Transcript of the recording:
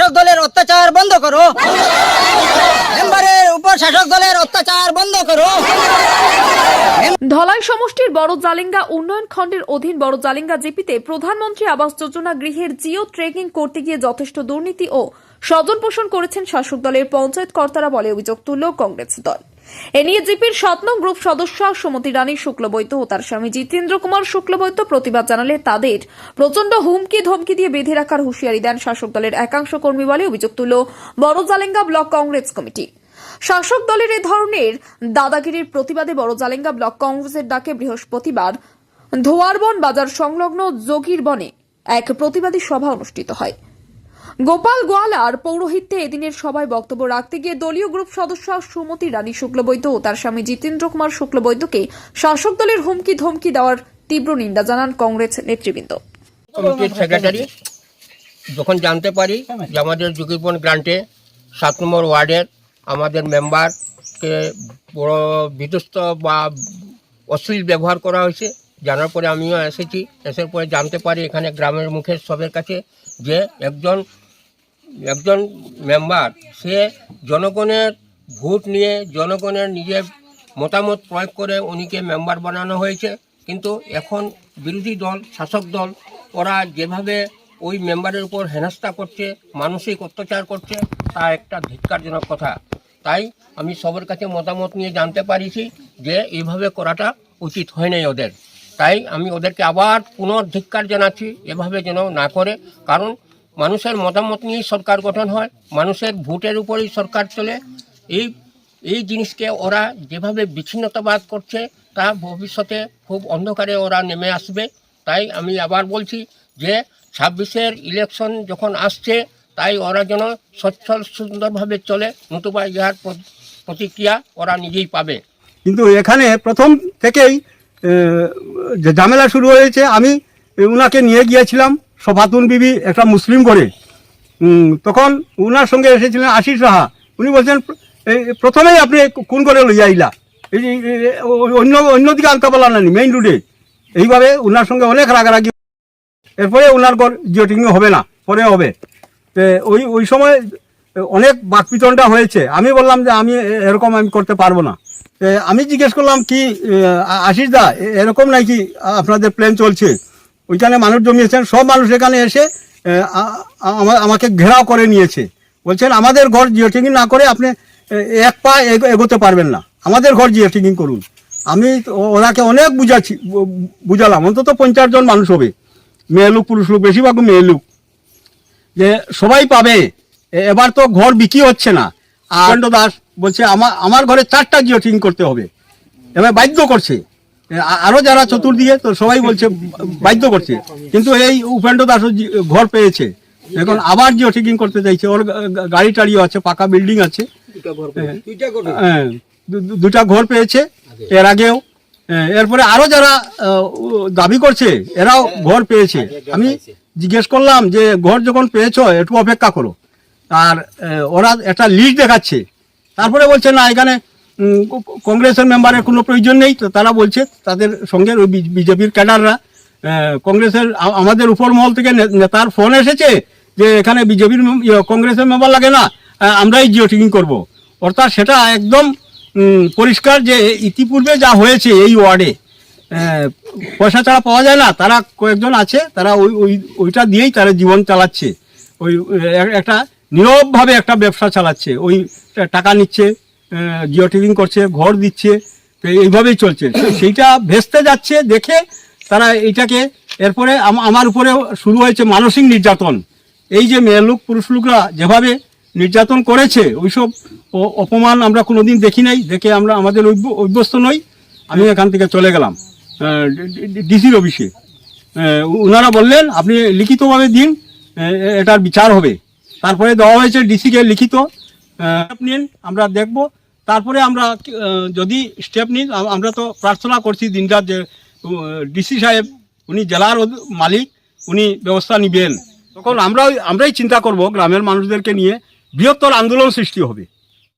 শাসক দলের অত্যাচার বন্ধ করো। মেম্বারের উপর শাসক দলের অত্যাচার বন্ধ করো। ধলাই সমষ্টির বড় জালিঙ্গা উন্নয়ন খণ্ডের অধীন বড় জালিঙ্গা জিপিতে প্রধানমন্ত্রী আবাস যোজনা গৃহের জিও ট্রেকিং করতে গিয়ে যথেষ্ট দুর্নীতি ও স্বজন পোষণ করেছেন শাসক দলের পঞ্চায়েত কর্তারা বলে অভিযোগ তুলল কংগ্রেস দল। এ নিয়ে জিপির সাত নং গ্রুপ সদস্য সুমতি রানী শুক্লবৈদ্য ও তার স্বামী জিতেন্দ্র কুমার শুক্লবৈদ্য প্রতিবাদ জানালে তাদের প্রচণ্ড হুমকি ধমকি দিয়ে বেঁধে রাখার হুঁশিয়ারি দেন শাসক দলের একাংশ কর্মী বলে অভিযোগ তুলল বড় জালেঙ্গা ব্লক কংগ্রেস কমিটি। শাসক দলের এ ধরনের দাদাগিরির প্রতিবাদে বড় জালেঙ্গা ব্লক কংগ্রেসের ডাকে বৃহস্পতিবার ধোয়ারবন বাজার সংলগ্ন যোগীর বনে এক প্রতিবাদী সভা অনুষ্ঠিত হয়। গোপাল গোয়ালার পৌরোহিত্যে এদিনের সভায় বক্তব্য রাখতে গিয়ে দলীয় গ্রুপ সদস্য সুমতি রানী শুক্লবৈদ্য ও তার স্বামী জিতেন্দ্র কুমার শুক্লবৈদ্যকে শাসক দলের হুমকি ধমকি দেওয়ার তীব্র নিন্দা জানান কংগ্রেস নেতৃবৃন্দ। যখন জানতে পারি যে আমাদের যুগীবন গ্রান্টে সাত নম্বর ওয়ার্ডের আমাদের মেম্বারকে বড় বিধ্বস্ত বা অশ্লীল ব্যবহার করা হয়েছে, জানার পরে আমিও এসেছি এসের পরে জানতে পারি এখানে গ্রামের মুখের সবের কাছে যে একজন একজন মেম্বার সে জনগণের ভোট নিয়ে জনগণের নিজের মতামত প্রয়োগ করে উনিকে মেম্বার বানানো হয়েছে। কিন্তু এখন বিরোধী দল, শাসক দল, ওরা যেভাবে ওই মেম্বারের উপর হেনস্থা করছে, মানসিক অত্যাচার করছে, তা একটা ধিক্কারজনক কথা। তাই আমি সবার কাছে মতামত নিয়ে জানতে পারিছি যে এইভাবে করাটা উচিত হয় নাই ওদের। তাই আমি ওদেরকে আবার পুনর্ধিক্কার জানাচ্ছি, এভাবে যেন না করে। কারণ মানুষের মতামত নিয়েই সরকার গঠন হয়, মানুষের ভোটের উপরেই সরকার চলে। এই এই জিনিসকে ওরা যেভাবে বিচ্ছিন্নতাবাদ করছে, তা ভবিষ্যতে খুব অন্ধকারে ওরা নেমে আসবে। তাই আমি আবার বলছি যে, ছাব্বিশের ইলেকশন যখন আসছে, তাই ওরা যেন সচ্ছল সুন্দরভাবে চলে, নতুবা ইহার প্রতিক্রিয়া ওরা নিজেই পাবে। কিন্তু এখানে প্রথম থেকেই ঝামেলা শুরু হয়েছে, আমি উনাকে নিয়ে গিয়েছিলাম। সফাতুন বিবি একটা মুসলিম করে তখন উনার সঙ্গে এসেছিলেন আশিস রাহা। উনি বলছেন, এই, প্রথমেই আপনি কোন করে লইয়া আইলা। এই অন্য, অন্যদিকে আনতে পারলাম না মেইন রোডে এইভাবে উনার সঙ্গে অনেক রাগারাগি। এরপরে ঘর জিওটিং হবে না, পরে হবে। তো, ওই ওই সময় অনেক বাকপিতনটা হয়েছে। আমি বললাম যে, আমি এরকম আমি করতে পারব না। আমি জিজ্ঞেস করলাম, কি আশিস দা এরকম নাকি আপনাদের প্ল্যান চলছে? ওইখানে মানুষ জমিয়েছেন সব মানুষ এখানে এসে আমাকে ঘেরাও করে নিয়েছে। বলছেন আমাদের ঘর জিওটিং না করে আপনি এক পা এগো- এগোতে পারবেন না। আমাদের ঘর জিওটিং করুন। আমি ওনাকে অনেক বুঝাচ্ছি বুঝালাম। অন্তত পঞ্চাশ জন মানুষ হবে। মেয়ে লোক পুরুষ লোক বেশিরভাগ মেয়ে লোক। যে সবাই পাবে। এবার তো ঘর বিক্রি হচ্ছে না। আর দাস বলছে আমার আমার ঘরে চারটা জিও করতে হবে। এবার বাধ্য করছে। আরও যারা চতুর্দিকে তো সবাই বলছে বাধ্য করছে। কিন্তু এই উপেন্দ্র দাস ঘর পেয়েছে। এখন আবার জিও টিকিং করতে চাইছে ওর গাড়ি টাড়িও আছে পাকা বিল্ডিং আছে। হ্যাঁ, দুটা ঘর পেয়েছে এর আগেও। হ্যাঁ, এরপরে আরও যারা দাবি করছে এরাও ঘর পেয়েছে। আমি জিজ্ঞেস করলাম যে ঘর যখন পেয়েছ একটু অপেক্ষা করো। আর ওরা একটা লিস্ট দেখাচ্ছে। তারপরে বলছে না এখানে কংগ্রেসের মেম্বারের কোনো প্রয়োজন নেই, তো তারা বলছে তাদের সঙ্গে ওই বিজেপির ক্যাডাররা। কংগ্রেসের আমাদের উপর মহল থেকে নেতার ফোন এসেছে যে এখানে বিজেপির কংগ্রেসের মেম্বার লাগে না আমরাই জিও টিকিং করব। অর্থাৎ সেটা একদম পরিষ্কার যে ইতিপূর্বে যা হয়েছে এই ওয়ার্ডে পয়সা ছাড়া পাওয়া যায় না, তারা কয়েকজন আছে, তারা ওই ওই, ওইটা দিয়েই তারা জীবন চালাচ্ছে। ওই একটা নীরবভাবে একটা ব্যবসা চালাচ্ছে, ওই টাকা নিচ্ছে জিও টিকিং করছে, ঘর দিচ্ছে, তো এইভাবেই চলছে। সেইটা ভেস্তে যাচ্ছে, দেখে তারা এইটাকে, এরপরে আমার উপরে শুরু হয়েছে মানসিক নির্যাতন। এই যে মেয়ে লোক, পুরুষ লোকরা যেভাবে নির্যাতন করেছে, ওইসব অপমান আমরা কোনোদিন দেখি নাই, দেখে আমরা আমাদের অভ্য- অভ্যস্ত নই। আমি এখান থেকে চলে গেলাম। ডিসির অফিসে। ওনারা বললেন, আপনি লিখিতভাবে দিন এটার বিচার হবে। তারপরে দেওয়া হয়েছে ডিসিকে লিখিত। নিন আমরা দেখব তারপরে আমরা যদি স্টেপ নিই আমরা তো প্রার্থনা করছি দিনরাত যে ডিসি সাহেব, উনি জেলার মালিক, উনি ব্যবস্থা নিবেন। তখন আমরা আমরাই চিন্তা করব গ্রামের মানুষদেরকে নিয়ে বৃহত্তর আন্দোলন সৃষ্টি হবে।